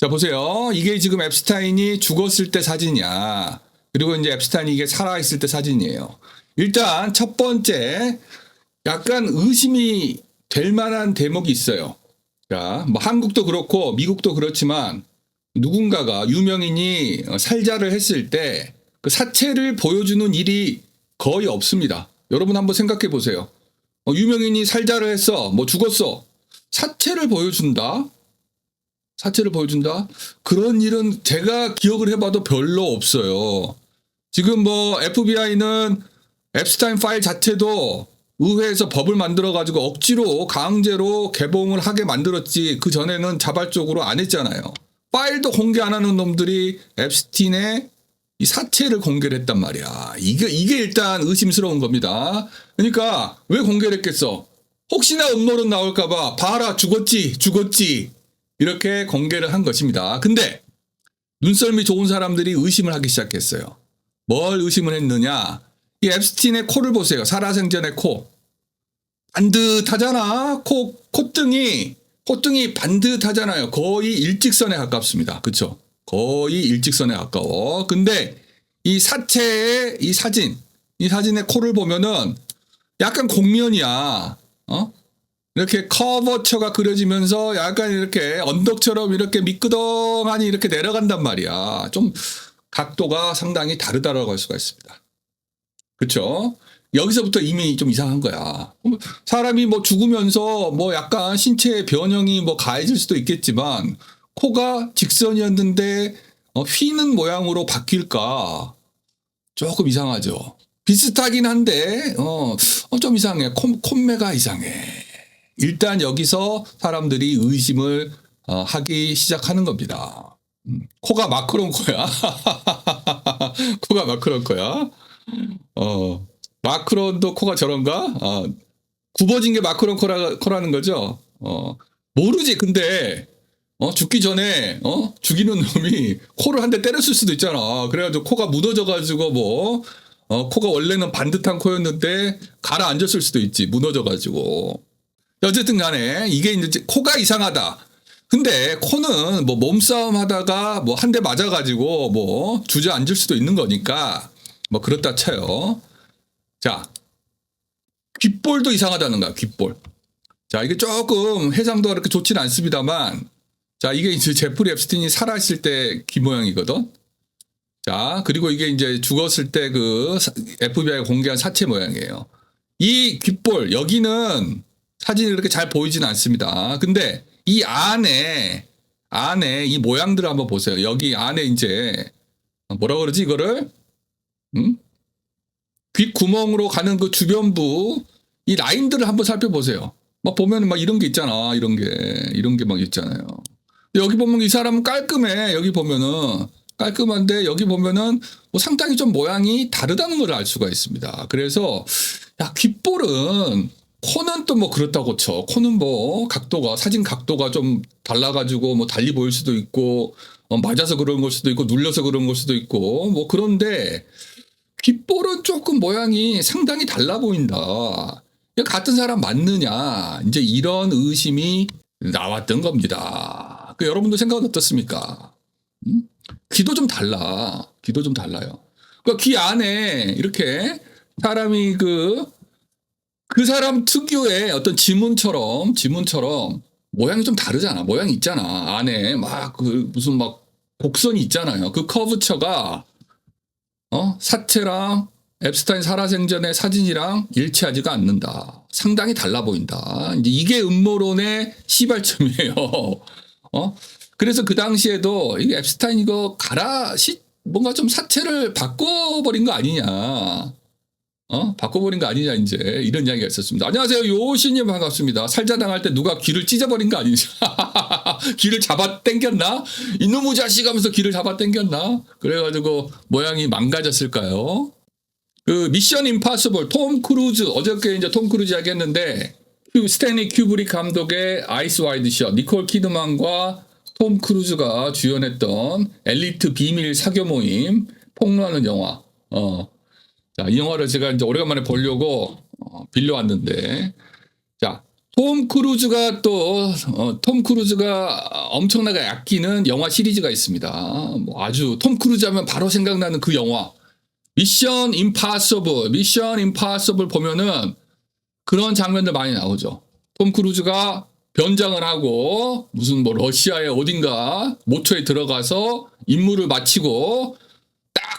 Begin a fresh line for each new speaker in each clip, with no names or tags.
자, 보세요. 이게 지금 앱스타인이 죽었을 때 사진이야. 그리고 이제 앱스타인이 이게 살아있을 때 사진이에요. 일단 첫 번째, 약간 의심이 될 만한 대목이 있어요. 자, 뭐 한국도 그렇고 미국도 그렇지만 누군가가 유명인이 어, 살자를 했을 때 그 사체를 보여주는 일이 거의 없습니다. 여러분 한번 생각해 보세요. 어, 유명인이 살자를 했어. 뭐 죽었어. 사체를 보여준다? 사체를 보여준다? 그런 일은 제가 기억을 해봐도 별로 없어요. 지금 뭐 FBI는 앱스타인 파일 자체도 의회에서 법을 만들어가지고 억지로 강제로 개봉을 하게 만들었지 그 전에는 자발적으로 안 했잖아요. 파일도 공개 안 하는 놈들이 앱스틴의 이 사체를 공개를 했단 말이야. 이게, 이게 일단 의심스러운 겁니다. 그러니까 왜 공개를 했겠어? 혹시나 음모론 나올까봐 봐라 죽었지 죽었지 이렇게 공개를 한 것입니다. 근데 눈썰미 좋은 사람들이 의심을 하기 시작했어요. 뭘 의심을 했느냐? 이 앱스틴의 코를 보세요. 살아생전의 코. 반듯하잖아. 코, 콧등이, 콧등이 반듯하잖아요. 거의 일직선에 가깝습니다. 그쵸? 거의 일직선에 가까워. 근데 이 사체의 이 사진, 이 사진의 코를 보면은 약간 공면이야. 어? 이렇게 커버처가 그려지면서 약간 이렇게 언덕처럼 이렇게 미끄덩하니 이렇게 내려간단 말이야. 좀 각도가 상당히 다르다라고 할 수가 있습니다. 그쵸? 여기서부터 이미 좀 이상한 거야. 사람이 뭐 죽으면서 뭐 약간 신체 변형이 뭐 가해질 수도 있겠지만 코가 직선이었는데 어, 휘는 모양으로 바뀔까? 조금 이상하죠. 비슷하긴 한데 어, 어, 좀 이상해. 콤, 콤매가 이상해. 일단 여기서 사람들이 의심을 어, 하기 시작하는 겁니다. 음, 코가 마크론 코야. 코가 마크론 코야. 어, 마크론도 코가 저런가? 어, 굽어진 게 마크론 코라, 코라는 거죠. 어, 모르지. 근데 어, 죽기 전에 어, 죽이는 놈이 코를 한 대 때렸을 수도 있잖아. 그래가지고 코가 무너져가지고 뭐 어, 코가 원래는 반듯한 코였는데 가라앉았을 수도 있지. 무너져가지고. 어쨌든 간에 이게 이제 코가 이상하다. 근데 코는 뭐 몸싸움 하다가 뭐 한 대 맞아가지고 뭐 주저앉을 수도 있는 거니까 뭐 그렇다 쳐요. 자, 귓볼도 이상하다는 거야, 귓볼. 자, 이게 조금 해상도가 그렇게 좋지는 않습니다만 자, 이게 이제 제프리 앱스틴이 살아있을 때 귀 모양이거든. 자, 그리고 이게 이제 죽었을 때 그 FBI가 공개한 사체 모양이에요. 이 귓볼, 여기는 사진이 그렇게 잘 보이진 않습니다. 근데 이 안에, 안에 이 모양들을 한번 보세요. 여기 안에 이제, 뭐라 그러지, 이거를? 응? 귓구멍으로 가는 그 주변부, 이 라인들을 한번 살펴보세요. 막 보면 막 이런 게 있잖아. 이런 게, 이런 게 막 있잖아요. 여기 보면 이 사람은 깔끔해. 여기 보면은 깔끔한데 여기 보면은 뭐 상당히 좀 모양이 다르다는 걸 알 수가 있습니다. 그래서 야 귓볼은 코는 또 뭐 그렇다고 쳐. 코는 뭐 각도가 사진 각도가 좀 달라가지고 뭐 달리 보일 수도 있고 어, 맞아서 그런 걸 수도 있고 눌려서 그런 걸 수도 있고 뭐 그런데 귓볼은 조금 모양이 상당히 달라 보인다. 같은 사람 맞느냐 이제 이런 의심이 나왔던 겁니다. 그 여러분도 생각은 어떻습니까? 음? 귀도 좀 달라. 귀도 좀 달라요. 그러니까 귀 안에 이렇게 사람이 그, 그 사람 특유의 어떤 지문처럼, 지문처럼 모양이 좀 다르잖아. 모양이 있잖아. 안에 막 그 무슨 막 곡선이 있잖아요. 그 커브처가, 어? 사체랑 앱스타인 살아생전의 사진이랑 일치하지가 않는다. 상당히 달라 보인다. 이제 이게 음모론의 시발점이에요. 어? 그래서 그 당시에도 이 앱스타인 이거 가라 시 뭔가 좀 사체를 바꿔버린 거 아니냐. 어? 바꿔버린 거 아니냐, 이제. 이런 이야기가 있었습니다. 안녕하세요. 요시님 반갑습니다. 살자당할 때 누가 귀를 찢어버린 거 아니냐. 귀를 잡아 당겼나? 이놈의 자식 하면서 귀를 잡아 당겼나? 그래가지고 모양이 망가졌을까요? 그 미션 임파서블 톰 크루즈 어저께 이제 톰 크루즈 이야기 했는데 스탠리 큐브릭 감독의 아이스 와이드 샷 니콜 키드만과 톰 크루즈가 주연했던 엘리트 비밀 사교 모임 폭로하는 영화. 어. 자, 이 영화를 제가 이제 오래간만에 보려고 어, 빌려왔는데 자, 톰 크루즈가 또, 어, 톰 크루즈가 엄청나게 아끼는 영화 시리즈가 있습니다. 뭐 아주 톰 크루즈 하면 바로 생각나는 그 영화. 미션 임파서블, 미션 임파서블 보면은 그런 장면들 많이 나오죠. 톰 크루즈가 변장을 하고 무슨 뭐 러시아의 어딘가 모처에 들어가서 임무를 마치고 딱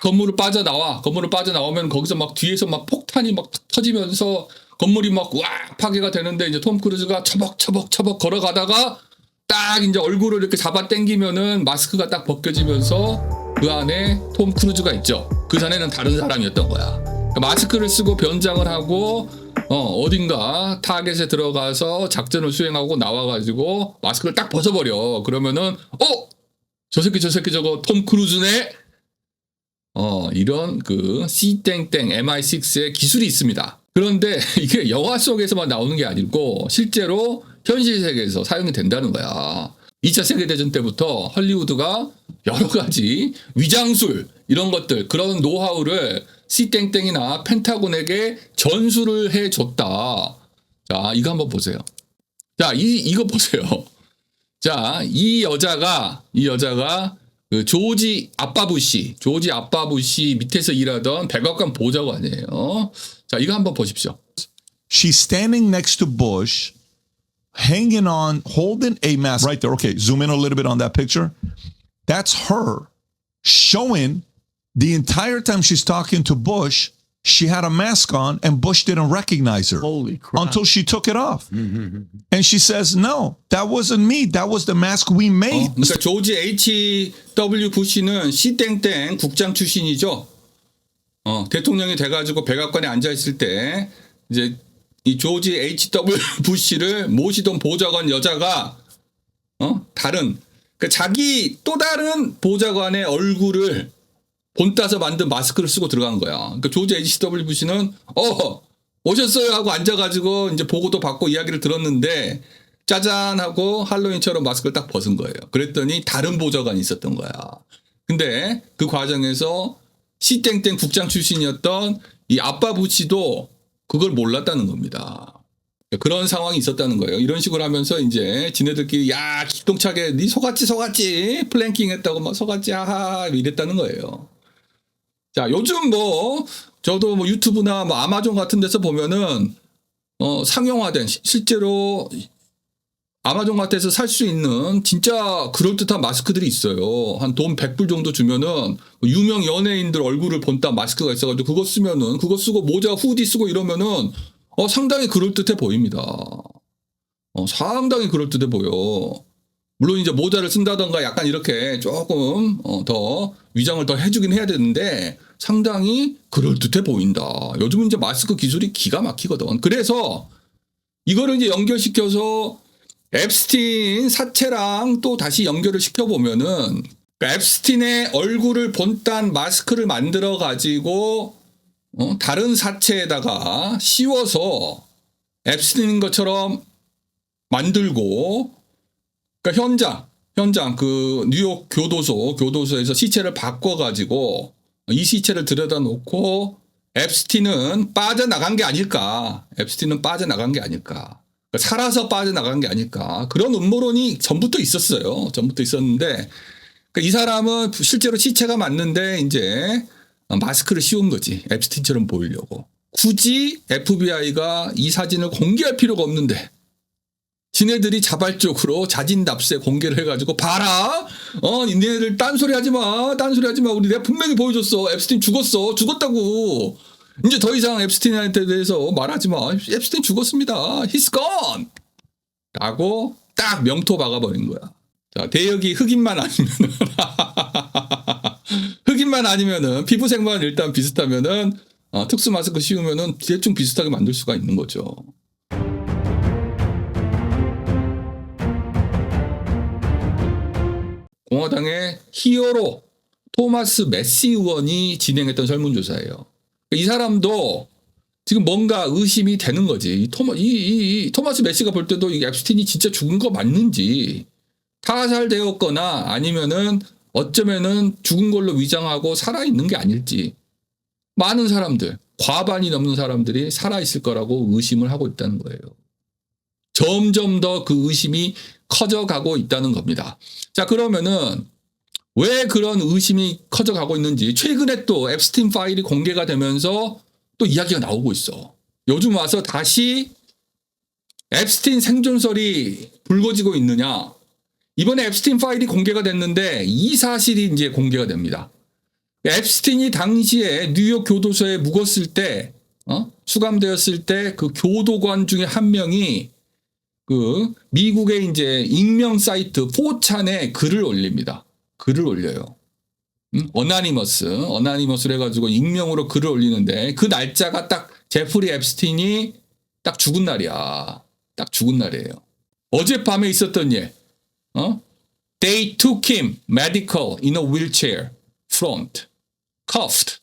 건물을 빠져나와. 건물을 빠져나오면 거기서 막 뒤에서 막 폭탄이 막 터지면서 건물이 막 와 파괴가 되는데 이제 톰 크루즈가 처벅처벅 처벅 걸어가다가 딱 이제 얼굴을 이렇게 잡아 당기면은 마스크가 딱 벗겨지면서 그 안에 톰 크루즈가 있죠. 그 전에는 다른 사람이었던 거야. 그러니까 마스크를 쓰고 변장을 하고 어, 어딘가 타겟에 들어가서 작전을 수행하고 나와가지고 마스크를 딱 벗어버려. 그러면은 어? 저 새끼 저 새끼 저거 톰 크루즈네? 어, 이런 그 C 땡땡 MI6의 기술이 있습니다. 그런데 이게 영화 속에서만 나오는 게 아니고 실제로 현실 세계에서 사용이 된다는 거야. 2차 세계대전 때부터 헐리우드가 여러 가지 위장술 이런 것들 그런 노하우를 C땡땡이나 펜타곤에게 전수를 해줬다. 자, 이거 한번 보세요. 자, 이, 이거 보세요. 자, 이 여자가, 이 여자가 그 조지 아빠부시, 조지 아빠부시 밑에서 일하던 백악관 보좌관이에요. 자, 이거 한번 보십시오.
She's standing next to Bush, hanging on, holding a mask. Right there. Okay, zoom in a little bit on that picture. That's her showing the entire time she's talking to Bush, she had a mask on and Bush didn't recognize her until she took it off. And she says, No, that wasn't me. That was the mask we made.
그러니까 조지 H.W. 부시는 C 땡땡 국장 출신이죠. 어, 대통령이 돼가지고 백악관에 앉아 있을 때 이제 이 조지 H.W. 부시를 모시던 보좌관 여자가 어 다른 그 자기 또 다른 보좌관의 얼굴을 본따서 만든 마스크를 쓰고 들어간 거야. 그러니까 조지 H.W. 부시는 어 오셨어요 하고 앉아가지고 이제 보고도 받고 이야기를 들었는데 짜잔 하고 할로윈처럼 마스크를 딱 벗은 거예요. 그랬더니 다른 보좌관이 있었던 거야. 근데 그 과정에서 시땡땡 국장 출신이었던 이 아빠 부치도 그걸 몰랐다는 겁니다. 그런 상황이 있었다는 거예요. 이런 식으로 하면서 이제 지네들끼리 야 기똥차게 니 속았지 속았지 플랭킹 했다고 막 속았지 아하 이랬다는 거예요. 자 요즘 뭐 저도 뭐 유튜브나 뭐 아마존 같은 데서 보면은 어 상용화된 시- 실제로 아마존 같아서 살 수 있는 진짜 그럴듯한 마스크들이 있어요. 한 돈 100불 정도 주면은 유명 연예인들 얼굴을 본따 마스크가 있어가지고 그거 쓰면은 그거 쓰고 모자 후디 쓰고 이러면은 어 상당히 그럴듯해 보입니다. 어 상당히 그럴듯해 보여. 물론 이제 모자를 쓴다던가 약간 이렇게 조금 어, 더 위장을 더 해주긴 해야 되는데 상당히 그럴듯해 보인다. 요즘은 이제 마스크 기술이 기가 막히거든. 그래서 이거를 이제 연결시켜서 앱스틴 사체랑 또 다시 연결을 시켜보면은 그 앱스틴의 얼굴을 본딴 마스크를 만들어 가지고 어, 다른 사체에다가 씌워서 앱스틴인 것처럼 만들고 그러니까 현장 현장 그 뉴욕 교도소 교도소에서 시체를 바꿔 가지고 이 시체를 들여다 놓고 앱스틴은 빠져나간 게 아닐까. 앱스틴은 빠져나간 게 아닐까. 살아서 빠져나간 게 아닐까. 그런 음모론이 전부터 있었어요. 전부터 있었는데 그러니까 이 사람은 실제로 시체가 맞는데 이제 마스크를 씌운 거지. 앱스틴처럼 보이려고. 굳이 FBI가 이 사진을 공개할 필요가 없는데 지네들이 자발적으로 자진납세 공개를 해가지고 봐라. 어 니네들 딴소리 하지마. 딴소리 하지마. 우리 내가 분명히 보여줬어. 앱스틴 죽었어. 죽었다고. 이제 더 이상 앱스틴한테 대해서 말하지마. 앱스틴 죽었습니다. He's gone. 라고 딱 명토 박아버린 거야. 자 대역이 흑인만 아니면은. 흑인만 아니면은 피부색만 일단 비슷하면은 어, 특수 마스크 씌우면은 대충 비슷하게 만들 수가 있는 거죠. 공화당의 히어로 토마스 메시 의원이 진행했던 설문조사예요. 이 사람도 지금 뭔가 의심이 되는 거지. 이, 토마, 이, 이, 이 토마스 메시가 볼 때도 이 앱스틴이 진짜 죽은 거 맞는지 타살되었거나 아니면은 어쩌면은 죽은 걸로 위장하고 살아있는 게 아닐지 많은 사람들 과반이 넘는 사람들이 살아있을 거라고 의심을 하고 있다는 거예요. 점점 더 그 의심이 커져가고 있다는 겁니다. 자, 그러면은 왜 그런 의심이 커져가고 있는지 최근에 또 앱스틴 파일이 공개가 되면서 또 이야기가 나오고 있어. 요즘 와서 다시 앱스틴 생존설이 불거지고 있느냐? 이번에 앱스틴 파일이 공개가 됐는데 이 사실이 이제 공개가 됩니다. 앱스틴이 당시에 뉴욕 교도소에 묵었을 때, 어? 수감되었을 때 그 교도관 중에 한 명이 그 미국의 이제 익명 사이트 4찬에 글을 올립니다. 글을 올려요. 음? 어나니머스, 어나니머스를 해가지고 익명으로 글을 올리는데 그 날짜가 딱 제프리 앱스틴이 딱 죽은 날이야. 딱 죽은 날이에요. 어젯밤에 있었던 일, 어? They took him medical in a wheelchair, front, cuffed.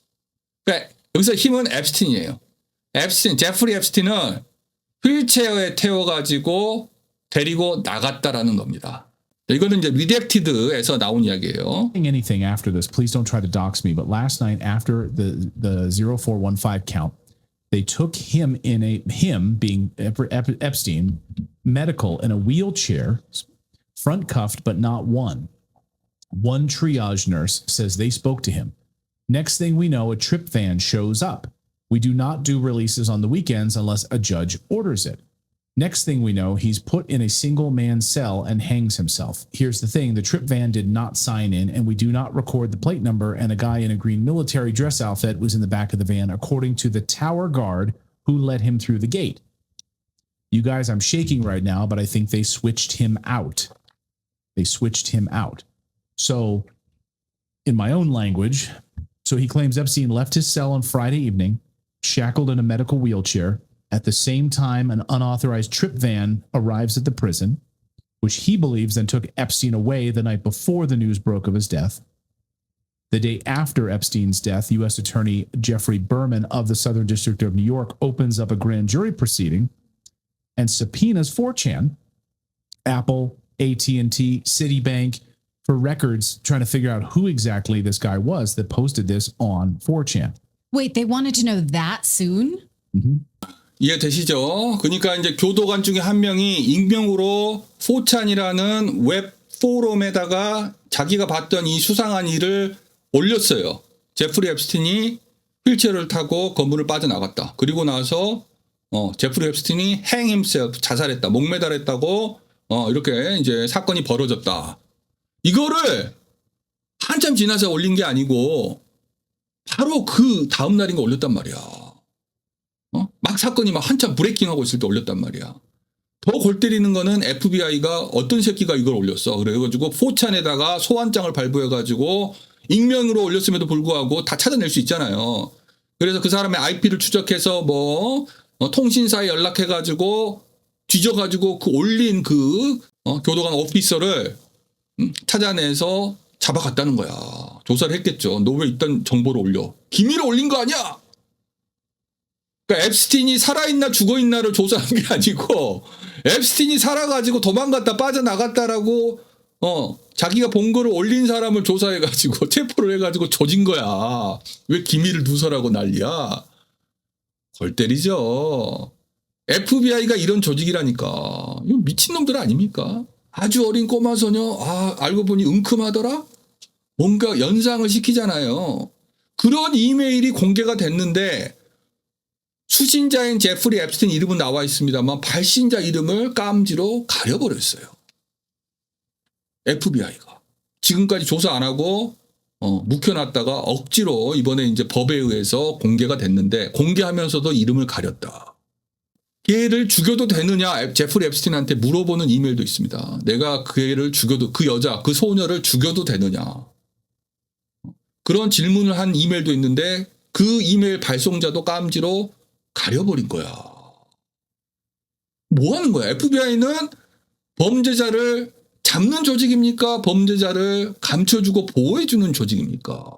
그러니까 여기서 힘은 앱스틴이에요. 앱스틴, 제프리 앱스틴은 휠체어에 태워가지고 데리고 나갔다라는 겁니다. 이거는 이제 리렉티드에서 나온 이야기예요.
saying anything after this, please don't try to dox me. But last night, after the the 0415 count, they took him in a him being Ep- Ep- Epstein medical in a wheelchair, front cuffed but not one. One triage nurse says they spoke to him. Next thing we know, a trip van shows up. We do not do releases on the weekends unless a judge orders it. Next thing we know, he's put in a single man cell and hangs himself. Here's the thing the trip van did not sign in, and we do not record the plate number. And a guy in a green military dress outfit was in the back of the van, according to the tower guard who let him through the gate. You guys, I'm shaking right now, but I think they switched him out. They switched him out. So, in my own language, so he claims Epstein left his cell on Friday evening, shackled in a medical wheelchair. At the same time, an unauthorized trip van arrives at the prison, which he believes then took Epstein away the night before the news broke of his death. The day after Epstein's death, U.S. Attorney Jeffrey Berman of the Southern District of New York opens up a grand jury proceeding and subpoenas 4chan, Apple, AT&T, Citibank for records trying to figure out who exactly this guy was that posted this on 4chan.
Wait, they wanted to know that soon?
이해되시죠? 그러니까 이제 교도관 중에 한 명이 익명으로 4찬이라는 웹 포럼에다가 자기가 봤던 이 수상한 일을 올렸어요. 제프리 앱스틴이 휠체어를 타고 건물을 빠져나갔다. 그리고 나서 어, 제프리 앱스틴이 hang himself 자살했다. 목매달했다고 어, 이렇게 이제 사건이 벌어졌다. 이거를 한참 지나서 올린 게 아니고 바로 그 다음 날인가 올렸단 말이야. 어? 막 사건이 막 한참 브레이킹하고 있을 때 올렸단 말이야. 더 골 때리는 거는 FBI가 어떤 새끼가 이걸 올렸어. 그래가지고 포찬에다가 소환장을 발부해가지고 익명으로 올렸음에도 불구하고 다 찾아낼 수 있잖아요. 그래서 그 사람의 IP를 추적해서 뭐 어, 통신사에 연락해가지고 뒤져가지고 그 올린 그 어, 교도관 오피서를 음, 찾아내서 잡아갔다는 거야. 조사를 했겠죠. 너 왜 일단 정보를 올려? 기밀을 올린 거 아니야? 그러니까 앱스틴이 살아있나 죽어있나를 조사한 게 아니고 앱스틴이 살아가지고 도망갔다 빠져나갔다라고 어 자기가 본 거를 올린 사람을 조사해가지고 체포를 해가지고 조진 거야. 왜 기밀을 누설하고 난리야? 골 때리죠. FBI가 이런 조직이라니까. 이거 미친놈들 아닙니까? 아주 어린 꼬마 소녀, 아, 알고 보니 은큼하더라? 뭔가 연상을 시키잖아요. 그런 이메일이 공개가 됐는데, 수신자인 제프리 앱스틴 이름은 나와 있습니다만, 발신자 이름을 깜지로 가려버렸어요. FBI가. 지금까지 조사 안 하고, 어, 묵혀놨다가 억지로 이번에 이제 법에 의해서 공개가 됐는데, 공개하면서도 이름을 가렸다. 걔를 죽여도 되느냐 앱- 제프리 앱스틴한테 물어보는 이메일도 있습니다. 내가 그 애를 죽여도 그 여자 그 소녀를 죽여도 되느냐 그런 질문을 한 이메일도 있는데 그 이메일 발송자도 깜지로 가려버린 거야. 뭐 하는 거야? FBI는 범죄자를 잡는 조직입니까? 범죄자를 감춰주고 보호해주는 조직입니까?